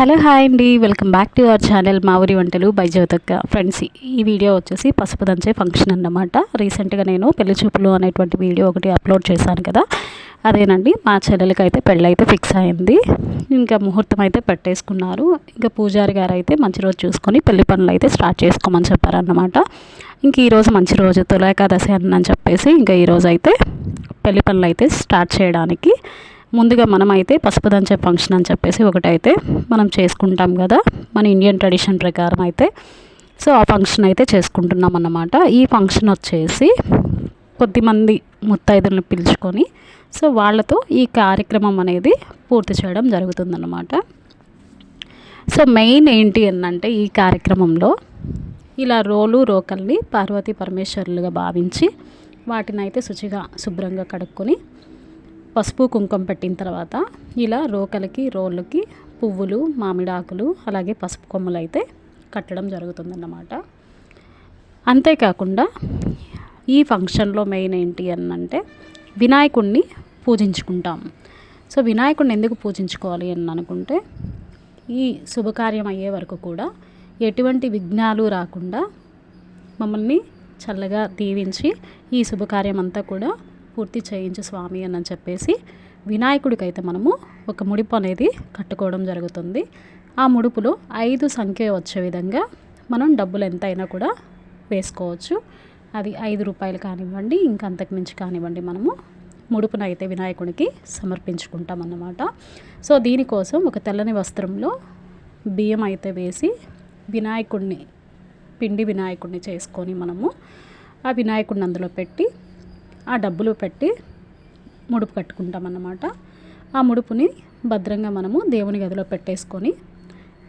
Hello hi అండి. Welcome back to our channel మా ఊరి వంటలు బై జ్యోతక్క. ఫ్రెండ్స్ ఈ వీడియో వచ్చేసి పసుపు దంచే ఫంక్షన్ అన్నమాట. రీసెంట్గా నేను పెళ్ళి చూపులు అనేటువంటి వీడియో ఒకటి అప్లోడ్ చేశాను కదా. అదేనండి మా చెల్లెలకి అయితే పెళ్ళైతే ఫిక్స్ అయింది. ఇంకా ముహూర్తం అయితే పెట్టేసుకున్నారు. ఇంకా పూజారి గారు అయితే మంచి రోజు చూసుకొని పెళ్ళి పనులు అయితే స్టార్ట్ చేసుకోమని చెప్పారన్నమాట. ఇంక ఈరోజు మంచి రోజు తొలేకాదశి అని చెప్పేసి ఇంకా ఈరోజు అయితే పెళ్ళి పనులు అయితే స్టార్ట్ చేయడానికి ముందుగా మనమైతే పసుపు దంచే ఫంక్షన్ అని చెప్పేసి ఒకటైతే మనం చేసుకుంటాం కదా. మన ఇండియన్ ట్రెడిషన్ ప్రకారం అయితే. సో ఆ ఫంక్షన్ అయితే చేసుకుంటున్నాం అన్నమాట. ఈ ఫంక్షన్ వచ్చేసి కొద్దిమంది ముత్తైదులను పిలుచుకొని సో వాళ్ళతో ఈ కార్యక్రమం అనేది పూర్తి చేయడం జరుగుతుందన్నమాట. సో మెయిన్ ఏంటి అంటే ఈ కార్యక్రమంలో ఇలా రోలు రోకల్ని పార్వతీ పరమేశ్వరులుగా భావించి వాటిని అయితే శుచిగా శుభ్రంగా కడుక్కొని పసుపు కుంకుమ పెట్టిన తర్వాత ఇలా రోకలకి రోళ్ళకి పువ్వులు మామిడాకులు అలాగే పసుపు కొమ్మలు అయితే కట్టడం జరుగుతుందన్నమాట. అంతేకాకుండా ఈ ఫంక్షన్లో మెయిన్ ఏంటి అని అంటే వినాయకుడిని పూజించుకుంటాం. సో వినాయకుడిని ఎందుకు పూజించుకోవాలి అని అనుకుంటే ఈ శుభకార్యం అయ్యే వరకు కూడా ఎటువంటి విఘ్నాలు రాకుండా మమ్మల్ని చల్లగా దీవించి ఈ శుభకార్యం అంతా కూడా పూర్తి చేయించు స్వామి అని చెప్పేసి వినాయకుడికైతే మనము ఒక ముడిపు అనేది కట్టుకోవడం జరుగుతుంది. ఆ ముడుపులో ఐదు సంఖ్య వచ్చే విధంగా మనం డబ్బులు ఎంతైనా కూడా వేసుకోవచ్చు. అది ఐదు రూపాయలు కానివ్వండి ఇంకా అంతకు మించి కానివ్వండి మనము ముడుపును అయితే వినాయకుడికి సమర్పించుకుంటాం అన్నమాట. సో దీనికోసం ఒక తెల్లని వస్త్రంలో బియ్యం అయితే వేసి వినాయకుడిని పిండి వినాయకుడిని చేసుకొని మనము ఆ వినాయకుడిని అందులో పెట్టి ఆ డబ్బులు పెట్టి ముడుపు కట్టుకుంటాం అన్నమాట ఆ ముడుపుని భద్రంగా మనము దేవుని గదిలో పెట్టేసుకొని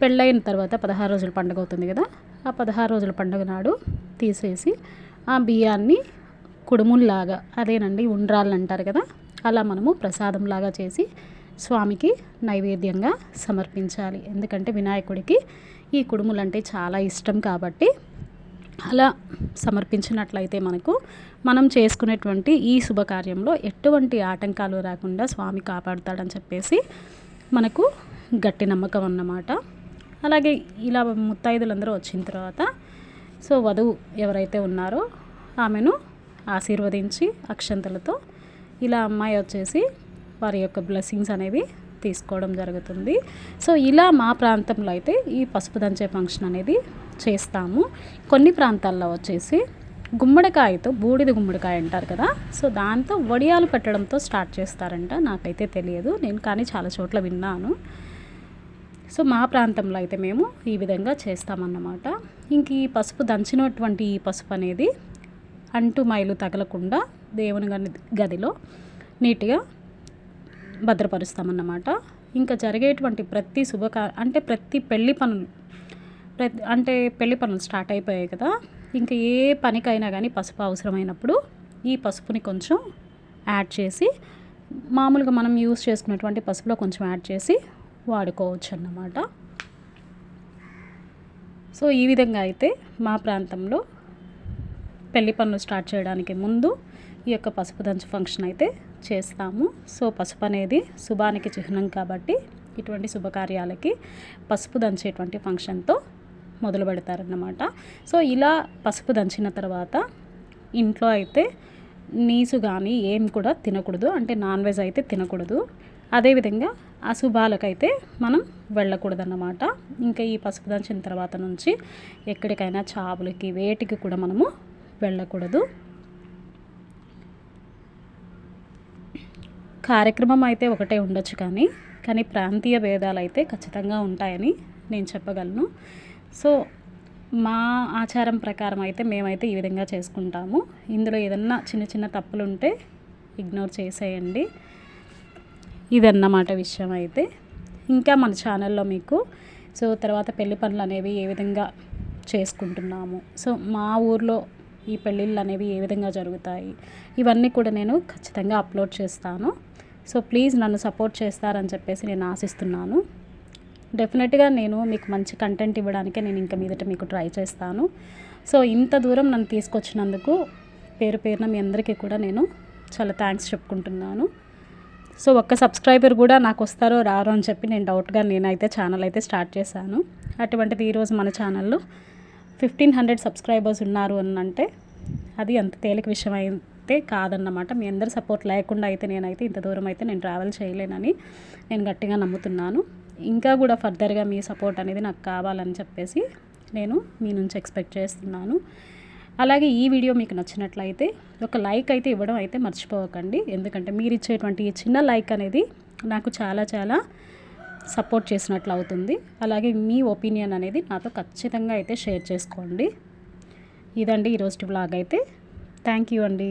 పెళ్ళైన తర్వాత పదహారు రోజుల పండుగ అవుతుంది కదా ఆ పదహారు రోజుల పండుగ నాడు తీసేసి ఆ బియ్యాన్ని కుడుముల్లాగా అదేనండి ఉండ్రాళ్ళు అంటారు కదా అలా మనము ప్రసాదంలాగా చేసి స్వామికి నైవేద్యంగా సమర్పించాలి. ఎందుకంటే వినాయకుడికి ఈ కుడుములు అంటే చాలా ఇష్టం కాబట్టి అలా సమర్పించినట్లయితే మనకు మనం చేసుకునేటువంటి ఈ శుభకార్యంలో ఎటువంటి ఆటంకాలు రాకుండా స్వామి కాపాడుతాడని చెప్పేసి మనకు గట్టి నమ్మకం అన్నమాట. అలాగే ఇలా ముత్తైదులందరూ వచ్చిన తర్వాత సో వధువు ఎవరైతే ఉన్నారో ఆమెను ఆశీర్వదించి అక్షంతలతో ఇలా అమ్మాయి వచ్చేసి వారి యొక్క బ్లెస్సింగ్స్ అనేవి తీసుకోవడం జరుగుతుంది. సో ఇలా మా ప్రాంతంలో అయితే ఈ పసుపు దంచే ఫంక్షన్ అనేది చేస్తాము. కొన్ని ప్రాంతాల్లో వచ్చేసి గుమ్మడికాయతో బూడిద గుమ్మడికాయ అంటారు కదా. సో దాంతో వడియాలు పెట్టడంతో స్టార్ట్ చేస్తారంట. నాకైతే తెలియదు. నేను కానీ చాలా చోట్ల విన్నాను. సో మా ప్రాంతంలో అయితే మేము ఈ విధంగా చేస్తామన్నమాట. ఇంక ఈ పసుపు దంచినటువంటి ఈ పసుపు అనేది అంటు మైలు తగలకుండా దేవుని గదిలో నీట్గా భద్రపరుస్తామన్నమాట. ఇంకా జరిగేటువంటి ప్రతి శుభకా అంటే ప్రతి పెళ్ళి పనులు ప్రతి అంటే పెళ్ళి పనులు స్టార్ట్ అయిపోయాయి కదా. ఇంకా ఏ పనికైనా కానీ పసుపు అవసరమైనప్పుడు ఈ పసుపుని కొంచెం యాడ్ చేసి మామూలుగా మనం యూస్ చేసుకున్నటువంటి పసుపులో కొంచెం యాడ్ చేసి వాడుకోవచ్చు అన్నమాట సో ఈ విధంగా అయితే మా ప్రాంతంలో పెళ్ళి పనులు స్టార్ట్ చేయడానికి ముందు ఈ యొక్క పసుపు దంచు ఫంక్షన్ అయితే చేస్తాము. సో పసుపు అనేది శుభానికి చిహ్నం కాబట్టి ఇటువంటి శుభకార్యాలకి పసుపు దంచేటువంటి ఫంక్షన్తో మొదలు పెడతారన్నమాట. సో ఇలా పసుపు దంచిన తర్వాత ఇంట్లో అయితే నీసు కానీ ఏం కూడా తినకూడదు. అంటే నాన్ వెజ్ అయితే తినకూడదు. అదేవిధంగా అశుభాలకైతే మనం వెళ్ళకూడదన్నమాట. ఇంకా ఈ పసుపు దంచిన తర్వాత నుంచి ఎక్కడికైనా చావులకి వేటికి కూడా మనము వెళ్ళకూడదు. కార్యక్రమం అయితే ఒకటే ఉండొచ్చు కానీ కానీ ప్రాంతీయ భేదాలు అయితే ఖచ్చితంగా ఉంటాయని నేను చెప్పగలను. సో మా ఆచారం ప్రకారం అయితే మేమైతే ఈ విధంగా చేసుకుంటాము. ఇందులో ఏదన్నా చిన్న చిన్న తప్పులు ఉంటే ఇగ్నోర్ చేసేయండి. ఇదన్నమాట విషయం అయితే. ఇంకా మన ఛానల్లో మీకు సో తర్వాత పెళ్ళి పనులు అనేవి ఏ విధంగా చేసుకుంటున్నాము. సో మా ఊర్లో ఈ పెళ్ళిళ్ళు అనేవి ఏ విధంగా జరుగుతాయి? ఇవన్నీ కూడా నేను ఖచ్చితంగా అప్లోడ్ చేస్తాను. సో ప్లీజ్ నన్ను సపోర్ట్ చేస్తారని చెప్పేసి నేను ఆశిస్తున్నాను. డెఫినెట్గా నేను మీకు మంచి కంటెంట్ ఇవ్వడానికే నేను ఇంకా మీదట మీకు ట్రై చేస్తాను. సో ఇంత దూరం నన్ను తీసుకొచ్చినందుకు పేరు పేరున మీ అందరికీ కూడా నేను చాలా థ్యాంక్స్ చెప్పుకుంటున్నాను. సో ఒక్క సబ్స్క్రైబర్ కూడా నాకు వస్తారో రారో అని చెప్పి నేను డౌట్గా నేనైతే ఛానల్ అయితే స్టార్ట్ చేశాను. అటువంటిది ఈరోజు మన ఛానల్లో ఫిఫ్టీన్ హండ్రెడ్ సబ్స్క్రైబర్స్ ఉన్నారు అని అంటే అది అంత తేలిక విషయం అయితే కాదన్నమాట. మీ అందరి సపోర్ట్ లేకుండా అయితే నేనైతే ఇంత దూరం అయితే నేను ట్రావెల్ చేయలేనని నేను గట్టిగా నమ్ముతున్నాను. ఇంకా కూడా ఫర్దర్గా మీ సపోర్ట్ అనేది నాకు కావాలని చెప్పేసి నేను మీ నుంచి ఎక్స్పెక్ట్ చేస్తున్నాను. అలాగే ఈ వీడియో మీకు నచ్చినట్లయితే ఒక లైక్ అయితే ఇవ్వడం అయితే మర్చిపోకండి. ఎందుకంటే మీరు ఇచ్చేటువంటి ఈ చిన్న లైక్ అనేది నాకు చాలా చాలా సపోర్ట్ చేసినట్లు అవుతుంది. అలాగే మీ ఒపీనియన్ అనేది నాతో ఖచ్చితంగా అయితే షేర్ చేసుకోండి. ఇదండి ఈరోజు బ్లాగ్ అయితే. థ్యాంక్ యూ అండి.